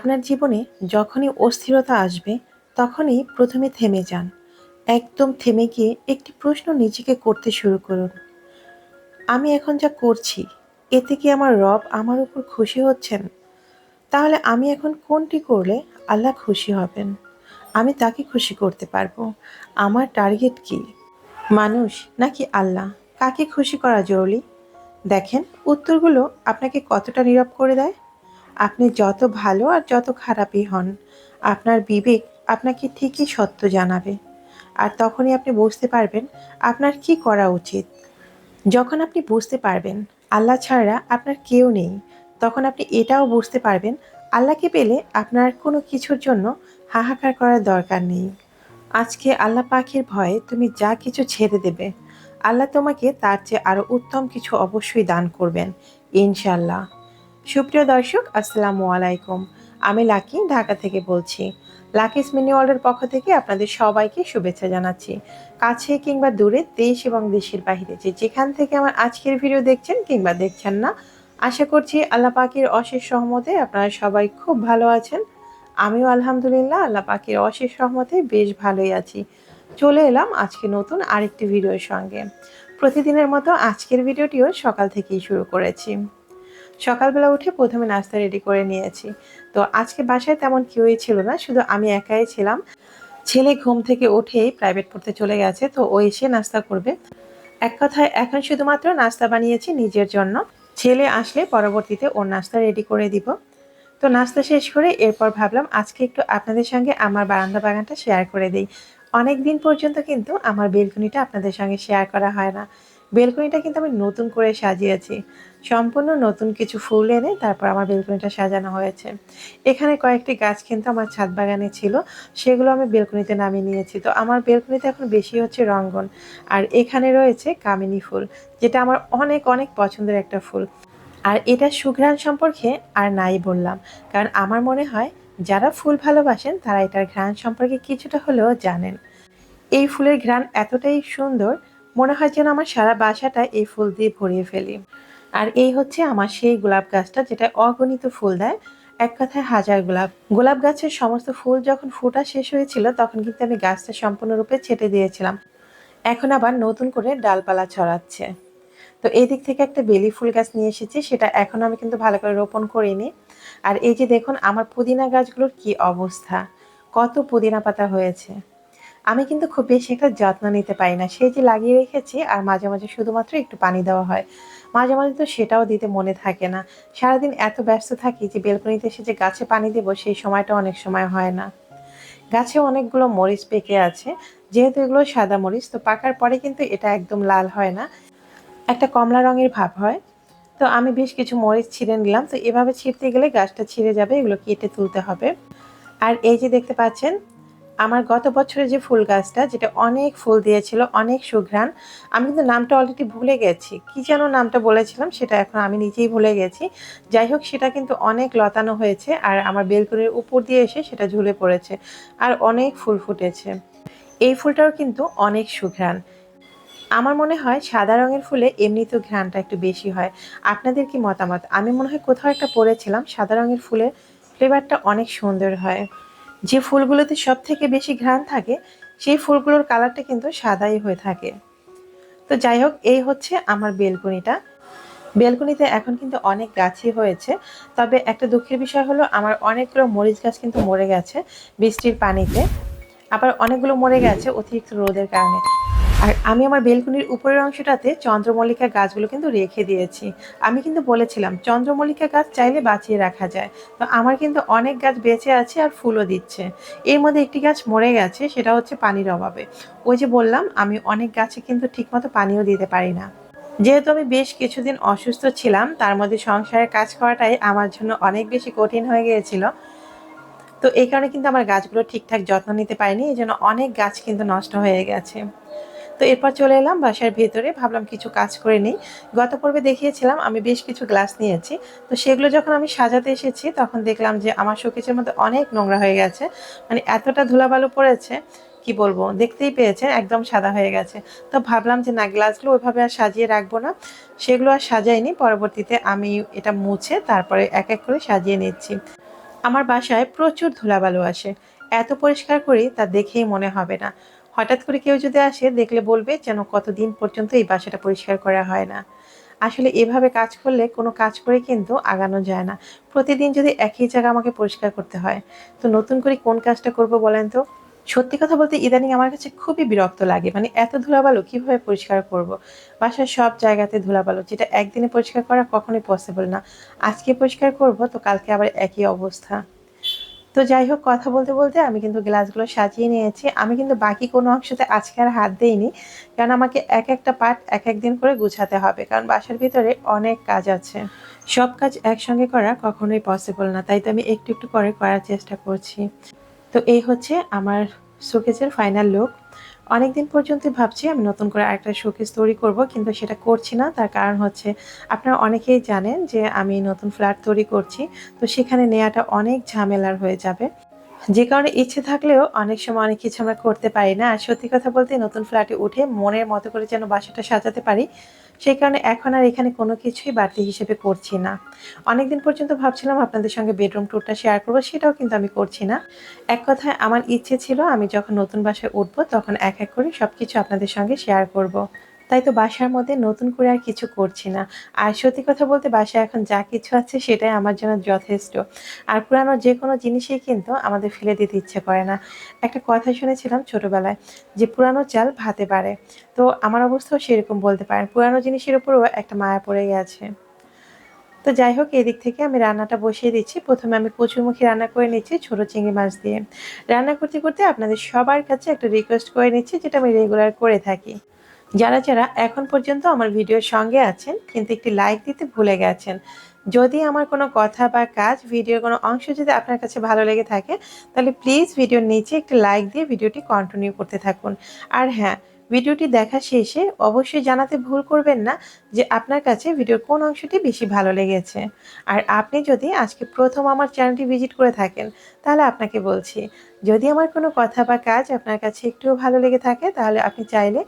আপনার জীবনে যখনই অস্থিরতা আসবে, তখনই প্রথমে থেমে যান। একদম থেমে গিয়ে একটি প্রশ্ন নিজেকে করতে শুরু করুন। আমি এখন যা করছি, এতে কি আমার রব আমার উপর খুশি হচ্ছেন? তাহলে আমি এখন কোনটি করলে আল্লাহ খুশি হবেন? আমি তাকে খুশি করতে পারব। আমার টার্গেট কি? মানুষ নাকি আল্লাহ? কাকে খুশি করা জরুরি? দেখেন, উত্তরগুলো আপনাকে কতটা নীরব করে দেয়? আপনি যত ভালো আর যত খারাপই হন, আপনার বিবেক আপনাকে ঠিকই সত্য জানাবে। আর তখনই আপনি বুঝতে পারবেন আপনার কি করা উচিত। যখন আপনি বুঝতে পারবেন আল্লাহ ছাড়া আপনার কেউ নেই, তখন আপনি এটাও বুঝতে পারবেন আল্লাহকে পেলে আপনার কোনো কিছুর জন্য হাহাকার করার দরকার নেই। আজকে আল্লাহ পাখির ভয়ে তুমি যা কিছু ছেড়ে দেবে, আল্লাহ তোমাকে তার চেয়ে আরও উত্তম কিছু অবশ্যই দান করবেন ইনশাল্লাহ সুপ্রিয় দর্শক, আসসালামু আলাইকুম। আমি লাকি, ঢাকা থেকে বলছি। লাকিস মিনি ওয়ার্ল্ডের পক্ষ থেকে আপনাদের সবাইকে শুভেচ্ছা জানাচ্ছি। কাছে কিংবা দূরে দেশ এবং দেশের বাইরে যে যেখান থেকে আমার আজকের ভিডিও দেখছেন কিংবা দেখছেন না, আশা করছি আল্লাহ পাখির অশেষ সহমতে আপনারা সবাই খুব ভালো আছেন। আমিও আলহামদুলিল্লাহ আল্লাহ পাখির অশেষ সহমতে বেশ ভালোই আছি। চলে এলাম আজকে নতুন আরেকটি ভিডিওর সঙ্গে। প্রতিদিনের মতো আজকের ভিডিওটিও সকাল থেকেই শুরু করেছি। সকালবেলা উঠে প্রথমে নাস্তা রেডি করে নিয়েছি। তো আজকে বাসায় তেমন কেউই ছিল না, শুধু আমি একাই ছিলাম। ছেলে ঘুম থেকে উঠেই প্রাইভেট পড়তে চলে গেছে, তো ও এসে নাস্তা করবে। এক কথায়, এখন শুধুমাত্র নাস্তা বানিয়েছি নিজের জন্য। ছেলে আসলে পরবর্তীতে ওর নাস্তা রেডি করে দিব। তো নাস্তা শেষ করে এরপর ভাবলাম আজকে একটু আপনাদের সঙ্গে আমার বারান্দা বাগানটা শেয়ার করে দিই। অনেক দিন পর্যন্ত কিন্তু আমার বেলকনিটা আপনাদের সঙ্গে শেয়ার করা হয় না। বেলকনিটা কিন্তু আমি নতুন করে সাজিয়েছি। সম্পূর্ণ নতুন কিছু ফুল এনে তারপর আমার বেলকনিটা সাজানো হয়েছে। এখানে কয়েকটি গাছ কিন্তু আমার ছাদ বাগানে ছিল, সেগুলো আমি বেলকনিতে নামিয়ে নিয়েছি। তো আমার বেলকনিতে এখন বেশি হচ্ছে রঙ্গন, আর এখানে রয়েছে কামিনী ফুল, যেটা আমার অনেক অনেক পছন্দের একটা ফুল। আর এটা সুঘ্রাণ সম্পর্কে আর নাই বললাম, কারণ আমার মনে হয় যারা ফুল ভালোবাসেন তারা এটার ঘ্রাণ সম্পর্কে কিছুটা হলেও জানেন। এই ফুলের ঘ্রাণ এতটাই সুন্দর মনে হয় যেন আমার সারা বাসাটা এই ফুল দিয়ে ভরিয়ে ফেলি। আর এই হচ্ছে আমার সেই গোলাপ গাছটা যেটা অগণিত ফুল দেয়। এক কথায় হাজার গোলাপ। গোলাপ গাছের সমস্ত ফুল যখন ফোটা শেষ হয়েছিল, তখন কিন্তু আমি গাছটা সম্পূর্ণরূপে ছেটে দিয়েছিলাম। এখন আবার নতুন করে ডালপালা ছড়াচ্ছে। তো এই দিক থেকে একটা বেলি ফুল গাছ নিয়ে এসেছি, সেটা এখন আমি কিন্তু ভালো করে রোপণ করিনি। আর এই যে দেখুন, আমার পুদিনা গাছগুলোর কি অবস্থা। কত পুদিনা পাতা হয়েছে। আমি কিন্তু খুব বেশি একটা যত্ন নিতে পারি না। সেই যে লাগিয়ে রেখেছি আর মাঝে মাঝে শুধুমাত্র একটু পানি দেওয়া হয়। মাঝে মাঝে তো সেটাও দিতে মনে থাকে না। সারাদিন এত ব্যস্ত থাকি যে বেলকনিতে এসে যে গাছে পানি দেবো সেই সময়টা অনেক সময় হয় না। গাছে অনেকগুলো মরিচ পেকে আছে। যেহেতু এগুলো সাদা মরিচ, তো পাকার পরে কিন্তু এটা একদম লাল হয় না। একটা কমলা রঙের ভাব হয়। তো আমি বেশ কিছু মরিচ ছিঁড়ে নিলাম। তো এভাবে ছিঁড়তে গেলে গাছটা ছিঁড়ে যাবে, এগুলো কেটে তুলতে হবে। আর এই যে দেখতে পাচ্ছেন আমার গত বছরে যে ফুল গাছটা, যেটা অনেক ফুল দিয়েছিল, অনেক সুঘ্রাণ, আমি কিন্তু নামটা অলরেডি ভুলে গেছি। কি যেন নামটা বলেছিলাম, সেটা এখন আমি নিজেই ভুলে গেছি। যাই হোক, সেটা কিন্তু অনেক লতানো হয়েছে, আর আমার বেলকনির উপর দিয়ে এসে সেটা ঝুলে পড়েছে, আর অনেক ফুল ফুটেছে। এই ফুলটাও কিন্তু অনেক সুঘ্রাণ। আমার মনে হয় সাদা রঙের ফুলে এমনিতেও ঘ্রাণটা একটু বেশি হয়। আপনাদের কি মতামত? আমি মনে হয় কোথাও একটা পড়েছিলাম, সাদা রঙের ফুলের ফ্লেভারটা অনেক সুন্দর হয়। যে ফুলগুলোতে সব থেকে বেশি ঘ্রাণ থাকে, সেই ফুলগুলোর কালারটা কিন্তু সাদাই হয়ে থাকে। তো যাই হোক, এই হচ্ছে আমার বেলকনিটা। বেলকনিতে এখন কিন্তু অনেক গাছই হয়েছে, তবে একটা দুঃখের বিষয় হলো, আমার অনেকগুলো মরিচ গাছ কিন্তু মরে গেছে বৃষ্টির পানিতে। আবার অনেকগুলো মরে গেছে অতিরিক্ত রোদের কারণে। আর আমি আমার বেলকুনির উপরের অংশটাতে চন্দ্রমল্লিকা গাছগুলো কিন্তু রেখে দিয়েছি। আমি কিন্তু বলেছিলাম, চন্দ্রমল্লিকা গাছ চাইলে বাঁচিয়ে রাখা যায়। তো আমার কিন্তু অনেক গাছ বেঁচে আছে আর ফুলও দিচ্ছে। এর মধ্যে একটি গাছ মরে গেছে, সেটা হচ্ছে পানির অভাবে। ওই যে বললাম, আমি অনেক গাছে কিন্তু ঠিকমতো পানিও দিতে পারি না। যেহেতু আমি বেশ কিছুদিন অসুস্থ ছিলাম, তার মধ্যে সংসারের কাজ করাটাই আমার জন্য অনেক বেশি কঠিন হয়ে গিয়েছিল। তো এই কারণে কিন্তু আমার গাছগুলো ঠিকঠাক যত্ন নিতে পারিনি এই জন্য অনেক গাছ কিন্তু নষ্ট হয়ে গেছে। তো এরপর চলে এলাম বাসার ভেতরে। ভাবলাম কিছু কাজ করে নেই। গত পর্বে দেখিয়েছিলাম, আমি বেশ কিছু গ্লাস নিয়েছি। তো সেগুলো যখন আমি সাজাতে এসেছি, তখন দেখলাম যে আমার শোকেজের মধ্যে অনেক নোংরা হয়ে গেছে। মানে এতটা ধুলাবালু পড়েছে, কি বলব, দেখতেই পেয়েছে একদম সাদা হয়ে গেছে। তো ভাবলাম যে না, গ্লাসগুলো ওইভাবে আর সাজিয়ে রাখব না। সেগুলো আর সাজাইনি। পরবর্তীতে আমি এটা মুছে তারপরে এক এক করে সাজিয়ে নিচ্ছি। আমার বাসায় প্রচুর ধুলাবালু আসে। এত পরিষ্কার করি তা দেখেই মনে হবে না। হঠাৎ করে কেউ যদি আসে, দেখলে বলবে যেন কতদিন পর্যন্ত এই বাসাটা পরিষ্কার করা হয় না। আসলে এভাবে কাজ করলে কোনো কাজ করে কিন্তু আগানো যায় না। প্রতিদিন যদি একই জায়গা আমাকে পরিষ্কার করতে হয়। তো নতুন করে কোন কাজটা করব বলেন তো? সত্যি কথা বলতে ইদানিং আমার কাছে খুবই বিরক্ত লাগে। মানে এত ধুলাবালু কীভাবে পরিষ্কার করব। বাসার সব জায়গাতে ধুলাবালু, যেটা একদিনে পরিষ্কার করা কখনোই পসিবল না। আজকে পরিষ্কার করব, তো কালকে আবার একই অবস্থা। তো যাই হোক, কথা বলতে বলতে আমি কিন্তু গ্লাসগুলো সাজিয়ে নিয়েছি। আমি কিন্তু বাকি কোনো অংশতে আজকে আর হাত দিইনি। কারণ আমাকে এক একটা পার্ট এক এক দিন করে গুছাতে হবে। কারণ বাসার ভিতরে অনেক কাজ আছে। সব কাজ একসঙ্গে করা কখনোই পসিবল না। তাই তো আমি একটু একটু করে করার চেষ্টা করছি। তো এই হচ্ছে আমার সুকেজের ফাইনাল লুক অনেকদিন পর্যন্ত ভাবছি আমি নতুন করে আরেকটা শোকেস তৈরি করব, কিন্তু সেটা করছি না। তার কারণ হচ্ছে, আপনারা অনেকেই জানেন যে আমি নতুন ফ্ল্যাট তৈরি করছি, তো সেখানে নেওয়াটা অনেক ঝামেলার হয়ে যাবে। যে কারণে ইচ্ছে থাকলেও অনেক সময় অনেক কিছু আমরা করতে পারি না। আর সত্যি কথা বলতে নতুন ফ্ল্যাটে উঠে মনের মতো করে যেন বাসাটা সাজাতে পারি, সেই কারণে এখন আর এখানে কোনো কিছুই বাড়তি হিসেবে করছি না। অনেকদিন পর্যন্ত ভাবছিলাম আপনাদের সঙ্গে বেডরুম ট্যুরটা শেয়ার করব, সেটাও কিন্তু আমি করছি না। এক কথায় আমার ইচ্ছে ছিল আমি যখন নতুন বাসায় উঠবো তখন এক এক করে সব কিছু আপনাদের সঙ্গে শেয়ার করব। তাই তো বাসার মধ্যে নতুন করে আর কিছু করছি না। আর সত্যি কথা বলতে বাসায় এখন যা কিছু আছে সেটাই আমার জন্য যথেষ্ট। আর পুরানো যে কোনো জিনিসই কিন্তু আমাদের ফেলে দিতে ইচ্ছে করে না। একটা কথা শুনেছিলাম ছোটবেলায় যে পুরানো চাল ভাতে পারে। তো আমার অবস্থাও সেরকম বলতে পারেন। পুরানো জিনিসের উপরও একটা মায়া পড়ে গেছে। তো যাই হোক, এদিক থেকে আমি রান্নাটা বসিয়ে দিচ্ছি। প্রথমে আমি কচুরমুখী রান্না করে নিচ্ছি ছোটো চিংড়ি মাছ দিয়ে। রান্না করতে করতে আপনাদের সবার কাছে একটা রিকোয়েস্ট করে নিচ্ছি, যেটা আমি রেগুলার করে থাকি। যারা যারা এখন পর্যন্ত আমার ভিডিওর সঙ্গে আছেন, কিন্তু একটি লাইক দিতে ভুলে গেছেন, যদি আমার কোনো কথা বা কাজ ভিডিওর কোনো অংশ যদি আপনার কাছে ভালো লেগে থাকে, তাহলে প্লিজ ভিডিওর নিচে একটি লাইক দিয়ে ভিডিওটি কন্টিনিউ করতে থাকুন। আর হ্যাঁ ভিডিওটি দেখা শেষে অবশ্যই জানাতে ভুল করবেন না যে আপনার কাছে ভিডিওর কোন অংশটি বেশি ভালো লেগেছে। আর আপনি যদি আজকে প্রথম আমার চ্যানেলটি ভিজিট করে থাকেন, তাহলে আপনাকে বলছি, যদি আমার কোনো কথা বা কাজ আপনার কাছে একটুও ভালো লেগে থাকে, তাহলে আপনি চাইলে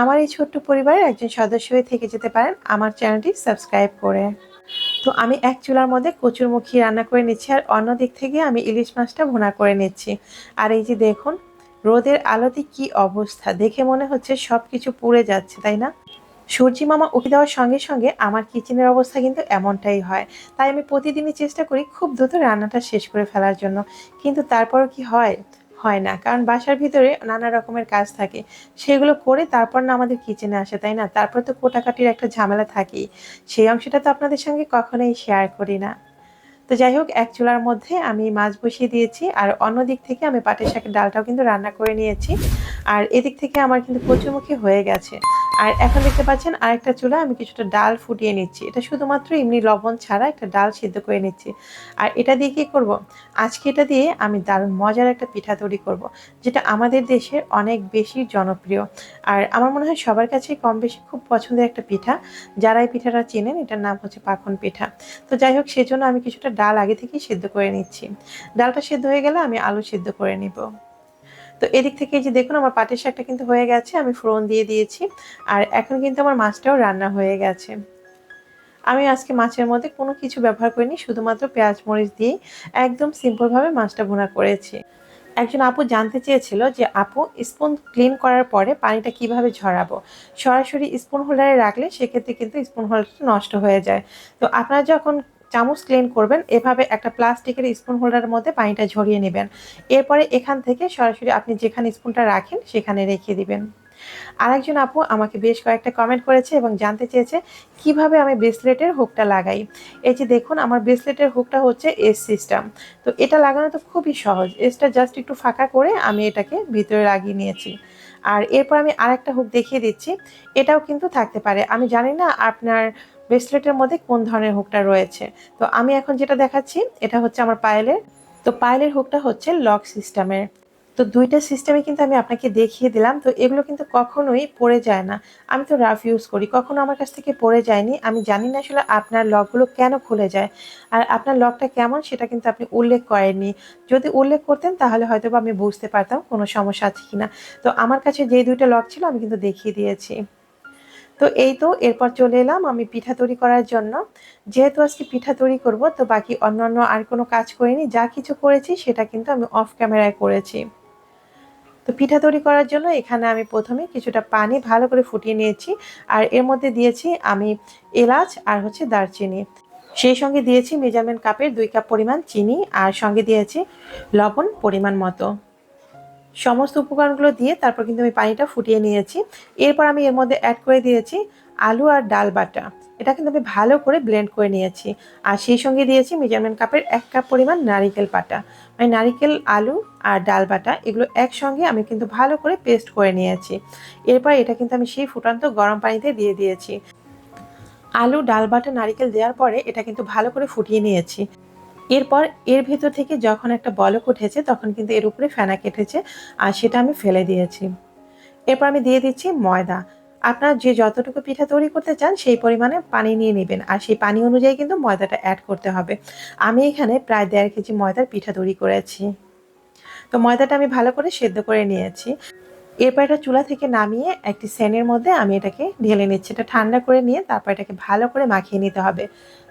আমার এই ছোট্ট পরিবারের একজন সদস্য হয়ে থেকে যেতে পারেন আমার চ্যানেলটি সাবস্ক্রাইব করে। তো আমি এক চুলার মধ্যে কচুরমুখী রান্না করে নিচ্ছি, আর অন্য দিক থেকে আমি ইলিশ মাছটা ভুনা করে নিচ্ছি। আর এই যে দেখুন রোদের আলোতে কি অবস্থা? দেখে মনে হচ্ছে সব কিছু পুড়ে যাচ্ছে, তাই না? সূর্যি মামা উঠে দেওয়ার সঙ্গে সঙ্গে আমার কিচেনের অবস্থা কিন্তু এমনটাই হয়। তাই আমি প্রতিদিনই চেষ্টা করি খুব দ্রুত রান্নাটা শেষ করে ফেলার জন্য। কিন্তু তারপরও কি হয়? হয় না, কারণ বাসার ভিতরে নানা রকমের কাজ থাকে। সেগুলো করে তারপর না আমাদের কিচেনে আসে, তাই না? তারপর তো কোটাকাটির একটা ঝামেলা থাকেই। সেই অংশটা তো আপনাদের সঙ্গে কখনোই শেয়ার করি না। তো যাই হোক এক চুলার মধ্যে আমি মাছ বসিয়ে দিয়েছি আর অন্য দিক থেকে আমি পাটের শাকের ডালটাও কিন্তু রান্না করে নিয়েছি। আর এদিক থেকে আমার কিন্তু কচুমুখী হয়ে গেছে। আর এখন দেখতে পাচ্ছেন আরেকটা চুলা, আমি কিছুটা ডাল ফুটিয়ে নিচ্ছি। এটা শুধুমাত্র এমনি লবণ ছাড়া একটা ডাল সিদ্ধ করে নিচ্ছি। আর এটা দিয়ে কী করব? আজকে এটা দিয়ে আমি দারুণ মজার একটা পিঠা তৈরি করব। যেটা আমাদের দেশের অনেক বেশি জনপ্রিয়। আর আমার মনে হয় সবার কাছেই কম বেশি খুব পছন্দের একটা পিঠা। যারা এই পিঠাটা চেনেন, এটার নাম হচ্ছে পাখন পিঠা। তো যাই হোক, সেজন্য আমি কিছুটা ডাল আগে থেকেই সিদ্ধ করে নিচ্ছি। ডালটা সিদ্ধ হয়ে গেলে আমি আলু সিদ্ধ করে নিব। তো এদিক থেকে যে দেখুন, আমার পাটের শাকটা কিন্তু হয়ে গেছে, আমি ফোড়ন দিয়ে দিয়েছি। আর এখন কিন্তু আমার মাছটাও রান্না হয়ে গেছে। আমি আজকে মাছের মধ্যে কোনো কিছু ব্যবহার করিনি, শুধুমাত্র পেঁয়াজ মরিচ দিয়ে একদম সিম্পলভাবে মাছটা ভুনা করেছি। একজন আপু জানতে চেয়েছিল যে, আপু, স্পুন ক্লিন করার পরে পানিটা কীভাবে ঝরাবো? সরাসরি স্পুন হোল্ডারে রাখলে সেক্ষেত্রে কিন্তু স্পুন হোল্ডারটা নষ্ট হয়ে যায়। তো আপনারা যখন চামচ ক্লিন করবেন। এভাবে একটা প্লাস্টিকের স্পুন হোল্ডারের মধ্যে পানিটা ঝরিয়ে নেবেন। এরপরে এখান থেকে সরাসরি আপনি যেখানে স্পুনটা রাখেন, সেখানে রেখে দিবেন। আরেকজন আপু আমাকে বেশ কয়েকটা কমেন্ট করেছে এবং জানতে চেয়েছে, কীভাবে আমি ব্রেসলেটের হুকটা লাগাই? এই যে দেখুন, আমার ব্রেসলেটের হুকটা হচ্ছে এস সিস্টেম তো এটা লাগানো তো খুবই সহজ। এসটা জাস্ট একটু ফাঁকা করে আমি এটাকে ভিতরে লাগিয়ে নিয়েছি। আর এরপর আমি আরেকটা হুক দেখিয়ে দিচ্ছি। এটাও কিন্তু থাকতে পারে। আমি জানি না আপনার ব্রেসলেটের মধ্যে কোন ধরনের হুকটা রয়েছে? তো আমি এখন যেটা দেখাচ্ছি, এটা হচ্ছে আমার পায়েলের। তো পায়েলের হুকটা হচ্ছে লক সিস্টেমের। তো দুইটা সিস্টেমে কিন্তু আমি আপনাকে দেখিয়ে দিলাম। তো এগুলো কিন্তু কখনোই পড়ে যায় না। আমি তো রাফ ইউজ করি। কখনো আমার কাছ থেকে পড়ে যায়নি। আমি জানি না আসলে আপনার লকগুলো কেন খুলে যায়। আর আপনার লকটা কেমন সেটা কিন্তু আপনি উল্লেখ করেননি। যদি উল্লেখ করতেন তাহলে হয়তো আমি বুঝতে পারতাম, কোনো সমস্যা আছে কি না তো আমার কাছে যে দুইটা লক ছিল আমি কিন্তু দেখিয়ে দিয়েছি। তো এই তো এরপর চলে এলাম আমি পিঠা তৈরি করার জন্য। যেহেতু আজকে পিঠা তৈরি করব, তো বাকি অন্যান্য আর কোনো কাজ করিনি। যা কিছু করেছি সেটা কিন্তু আমি অফ ক্যামেরায় করেছি। তো পিঠা তৈরি করার জন্য এখানে আমি প্রথমে কিছুটা পানি ভালো করে ফুটিয়ে নিয়েছি আর এর মধ্যে দিয়েছি আমি এলাচ আর হচ্ছে দারচিনি। সেই সঙ্গে দিয়েছি মেজারমেন্ট কাপের দুই কাপ পরিমাণ চিনি আর সঙ্গে দিয়েছি লবণ পরিমাণ মতো। সমস্ত উপকরণগুলো দিয়ে তারপর কিন্তু আমি পানিটা ফুটিয়ে নিয়েছি। এরপর আমি এর মধ্যে অ্যাড করে দিয়েছি আলু আর ডাল বাটা। এটা কিন্তু আমি ভালো করে ব্লেন্ড করে নিয়েছি। আর সেই সঙ্গে দিয়েছি মেজারমেন্ট কাপের এক কাপ পরিমাণ নারিকেল পাটা মানে নারিকেল, আলু আর ডাল বাটা, এগুলো একসঙ্গে আমি কিন্তু ভালো করে পেস্ট করে নিয়েছি। এরপর এটা কিন্তু আমি সেই ফুটান্ত গরম পানিতে দিয়ে দিয়েছি। আলু, ডাল, বাটা, নারিকেল দেওয়ার পরে এটা কিন্তু ভালো করে ফুটিয়ে নিয়েছি। এরপর এর ভেতর থেকে যখন একটা বলক উঠেছে, তখন কিন্তু এর উপরে ফেনা কেটেছে আর সেটা আমি ফেলে দিয়েছি। এরপর আমি দিয়ে দিচ্ছি ময়দা। আপনার যে যতটুকু পিঠা তৈরি করতে চান, সেই পরিমাণে পানি নিয়ে নেবেন। আর সেই পানি অনুযায়ী কিন্তু ময়দাটা অ্যাড করতে হবে। আমি এখানে প্রায় দেড় কেজি ময়দার পিঠা তৈরি করেছি। তো ময়দাটা আমি ভালো করে সেদ্ধ করে নিয়েছি। এরপর এটা চুলা থেকে নামিয়ে একটি স্যানের মধ্যে আমি এটাকে ঢেলে নিচ্ছি। এটা ঠান্ডা করে নিয়ে তারপর এটাকে ভালো করে মাখিয়ে নিতে হবে।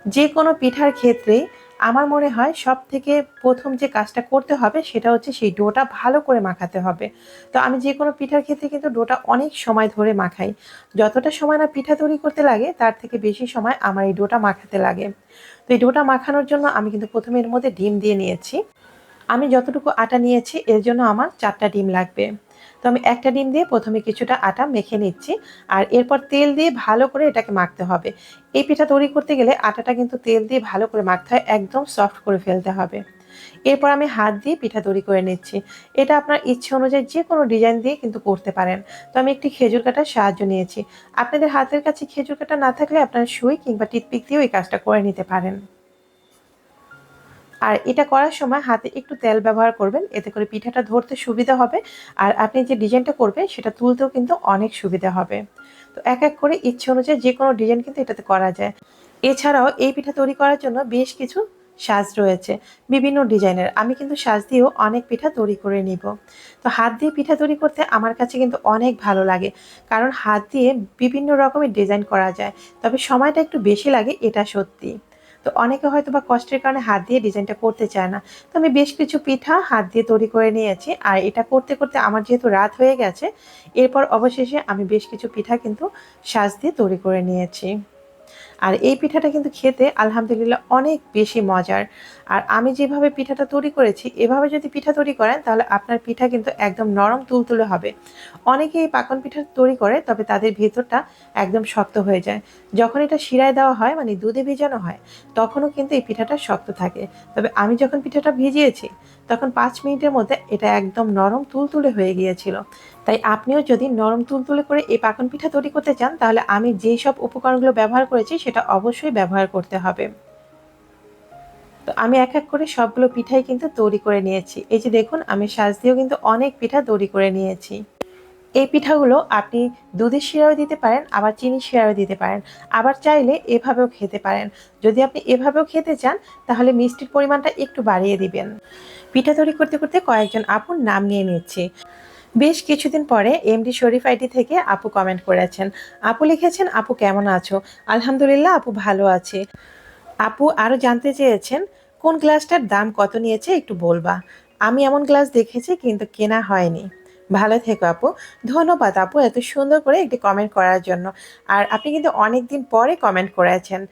যে কোনো পিঠার ক্ষেত্রেই আমার মনে হয় সব থেকে প্রথম যে কাজটা করতে হবে সেটা হচ্ছে সেই ডোটা ভালো করে মাখাতে হবে। তো আমি যে কোনো পিঠার ক্ষেত্রে কিন্তু ডোটা অনেক সময় ধরে মাখাই। যতটা সময় না পিঠা তৈরি করতে লাগে, তার থেকে বেশি সময় আমার এই ডোটা মাখাতে লাগে। তো এই ডোটা মাখানোর জন্য আমি কিন্তু প্রথমে এর মধ্যে ডিম দিয়ে নিয়েছি। আমি যতটুকু আটা নিয়েছি, এর জন্য আমার চারটা ডিম লাগবে। তো আমি একটা ডিম দিয়ে প্রথমে কিছুটা আটা মেখে নিচ্ছি আর এরপর তেল দিয়ে ভালো করে এটাকে মাখতে হবে। এই পিঠা তৈরি করতে গেলে আটাটা কিন্তু তেল দিয়ে ভালো করে মাখতে হয়, একদম সফট করে ফেলতে হবে। এরপর আমি হাত দিয়ে পিঠা তৈরি করে নিচ্ছি। এটা আপনার ইচ্ছে অনুযায়ী যে কোনো ডিজাইন দিয়ে কিন্তু করতে পারেন। তো আমি একটি খেজুর কাটার সাহায্য নিয়েছি। আপনাদের হাতের কাছে খেজুর কাটা না থাকলে আপনার সুই কিংবা টিথপিক দিয়েও এই কাজটা করে নিতে পারেন। আর এটা করার সময় হাতে একটু তেল ব্যবহার করবেন, এতে করে পিঠাটা ধরতে সুবিধা হবে। আর আপনি যে ডিজাইনটা করবেন, সেটা তুলতেও কিন্তু অনেক সুবিধা হবে। তো এক এক করে ইচ্ছে অনুযায়ী যে কোনো ডিজাইন কিন্তু এটাতে করা যায়। এছাড়াও এই পিঠা তৈরি করার জন্য বেশ কিছু সাজ রয়েছে, বিভিন্ন ডিজাইনের। আমি কিন্তু সাজ দিয়েও অনেক পিঠা তৈরি করে নিব। তো হাত দিয়ে পিঠা তৈরি করতে আমার কাছে কিন্তু অনেক ভালো লাগে, কারণ হাত দিয়ে বিভিন্ন রকমের ডিজাইন করা যায়। তবে সময়টা একটু বেশি লাগে, এটা সত্যি। তো অনেকে হয়তো বা কষ্টের কারণে হাত দিয়ে ডিজাইনটা করতে চায় না। তো আমি বেশ কিছু পিঠা হাত দিয়ে তৈরি করে নিয়েছি আর এটা করতে করতে আমার যেহেতু রাত হয়ে গেছে, এরপর অবশেষে আমি বেশ কিছু পিঠা কিন্তু সাজ দিয়ে তৈরি করে নিয়েছি। আর এই পিঠাটা কিন্তু খেতে আলহামদুলিল্লাহ অনেক বেশি মজার। আর আমি যেভাবে পিঠাটা তৈরি করেছি, এভাবে যদি পিঠা তৈরি করেন, তাহলে আপনার পিঠা কিন্তু একদম নরম তুলতুলে হবে। অনেকে এই পাকন পিঠা তৈরি করে, তবে তাদের ভেতরটা একদম শক্ত হয়ে যায়। যখন এটা শিরায় দেওয়া হয় মানে দুধে ভেজানো হয়, তখনও কিন্তু এই পিঠাটা শক্ত থাকে। তবে আমি যখন পিঠাটা ভিজিয়েছি, তখন পাঁচ মিনিটের মধ্যে এটা একদম নরম তুলতুলে হয়ে গিয়েছিল। তাই আপনিও যদি নরম তুলতুলে করে এই পাকন পিঠা তৈরি করতে চান, তাহলে আমি যেই সব উপকরণগুলো ব্যবহার করেছি, সেটা অবশ্যই ব্যবহার করতে হবে। তো আমি এক এক করে সবগুলো পিঠাই কিন্তু তৈরি করে নিয়েছি। এই যে দেখুন, আমি সাজ দিয়েও কিন্তু অনেক পিঠা তৈরি করে নিয়েছি। এই পিঠাগুলো আপনি দুধের শিরাও দিতে পারেন, আবার চিনি শিরাও দিতে পারেন। আবার চাইলে এভাবেও খেতে পারেন। যদি আপনি এভাবেও খেতে চান, তাহলে মিষ্টির পরিমাণটা একটু বাড়িয়ে দিবেন। পিঠা তৈরি করতে করতে কয়েকজন আপুর নাম নিয়ে নিচ্ছি। বেশ কিছুদিন পরে এমডি শরীফ আইডি থেকে আপু কমেন্ট করেছেন। আপু লিখেছেন, আপু কেমন আছো? আলহামদুলিল্লাহ, আপু ভালো আছে। আপু আরও জানতে চেয়েছেন কোন গ্লাসটার দাম কত নিয়েছে একটু বলবা। আমি এমন গ্লাস দেখেছি কিন্তু কেনা হয়নি। ভালো থেকো আপু। ধন্যবাদ আপু এত সুন্দর করে একটি কমেন্ট করার জন্য। আর আপনি কিন্তু অনেক দিন পরে কমেন্ট করেছেন।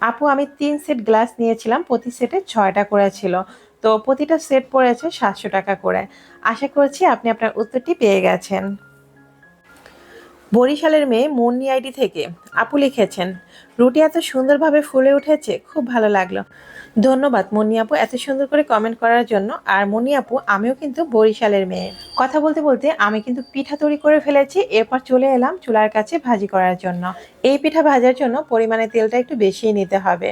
আপু, আমি তিন সেট গ্লাস নিয়েছিলাম, প্রতি সেটে ছয়টা করে ছিল। তো প্রতিটা সেট পড়েছে সাতশো টাকা করে। আশা করছি আপনি আপনার উত্তরটি পেয়ে গেছেন। বরিশালের মেয়ে মুন্নি আইডি থেকে। আপু লিখেছেন, রুটি এত সুন্দরভাবে ফুলে উঠেছে, খুব ভালো লাগল। ধন্যবাদ মনি আপু এত সুন্দর করে কমেন্ট করার জন্য। আর মনি আপু, আমিও কিন্তু বরিশালের মেয়ে। কথা বলতে বলতে আমি কিন্তু পিঠা তৈরি করে ফেলেছি, এরপর চলে এলাম চুলার কাছে ভাজি করার জন্য। এই পিঠা ভাজার জন্য পরিমাণে তেলটা একটু বেশি নিতে হবে।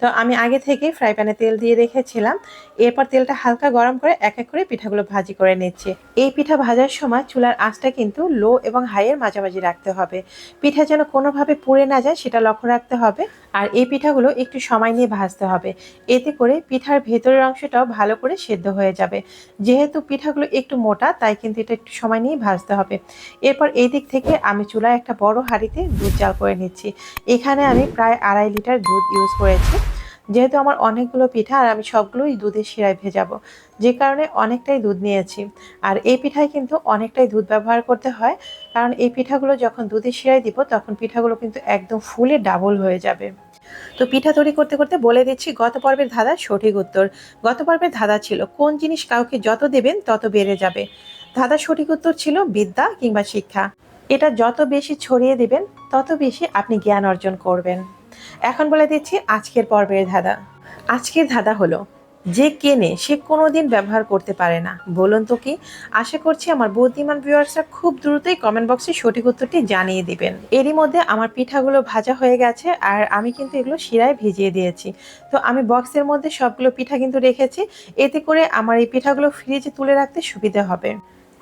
তো আমি আগে থেকে ফ্রাই প্যানে তেল দিয়ে রেখেছিলাম। এরপর তেলটা হালকা গরম করে এক এক করে পিঠাগুলো ভাজি করে নিচ্ছি। এই পিঠা ভাজার সময় চুলার আঁচটা কিন্তু লো এবং হাইয়ের মাঝামাঝি রাখতে হবে। পিঠা যেন কোনোভাবে পুড়ে না যায় সেটা লক্ষ্য রাখতে হবে। আর এই পিঠাগুলো একটু সময় নিয়ে ভাজতে হবে। এতে করে পিঠার ভেতরের অংশটাও ভালো করে সেদ্ধ হয়ে যাবে। যেহেতু পিঠাগুলো একটু মোটা, তাই কিন্তু এটা একটু সময় নিয়ে ভাজতে হবে। এরপর এই দিক থেকে আমি চুলায় একটা বড় হাঁড়িতে দুধ জাল করে নিচ্ছি। এখানে আমি প্রায় আড়াই লিটার দুধ ইউজ করেছি। যেহেতু আমার অনেকগুলো পিঠা আর আমি সবগুলোই দুধের শিরায় ভেজাবো, যে কারণে অনেকটাই দুধ নিয়েছি। আর এই পিঠায় কিন্তু অনেকটাই দুধ ব্যবহার করতে হয়, কারণ এই পিঠাগুলো যখন দুধের শিরায় দিব, তখন পিঠাগুলো কিন্তু একদম ফুলে ডাবল হয়ে যাবে। তো পিঠা তৈরি করতে করতে বলে দিচ্ছি, গত পর্বের ধাঁধা সঠিক উত্তর। গত পর্বের ধাঁধা ছিল, কোন জিনিস কাউকে যত দেবেন তত বেড়ে যাবে। ধাঁধার সঠিক উত্তর ছিল বিদ্যা কিংবা শিক্ষা। এটা যত বেশি ছড়িয়ে দেবেন, তত বেশি আপনি জ্ঞান অর্জন করবেন। এখন বলে দিচ্ছি আজকের পর্বের ধাঁধা। আজকের ধাঁধা হলো, যে কেনে সে কোনো দিন ব্যবহার করতে পারে না। বলুন তো কি? আশা করছি আমার বুদ্ধিমান ভিউয়ার্সরা খুব দ্রুতই কমেন্ট বক্সে সঠিক উত্তরটি জানিয়ে দিবেন। এরই মধ্যে আমার পিঠাগুলো ভাজা হয়ে গেছে আর আমি কিন্তু এগুলো শিরায় ভিজিয়ে দিয়েছি। তো আমি বক্সের মধ্যে সবগুলো পিঠা কিন্তু রেখেছি। এতে করে আমার এই পিঠাগুলো ফ্রিজে তুলে রাখতে সুবিধা হবে।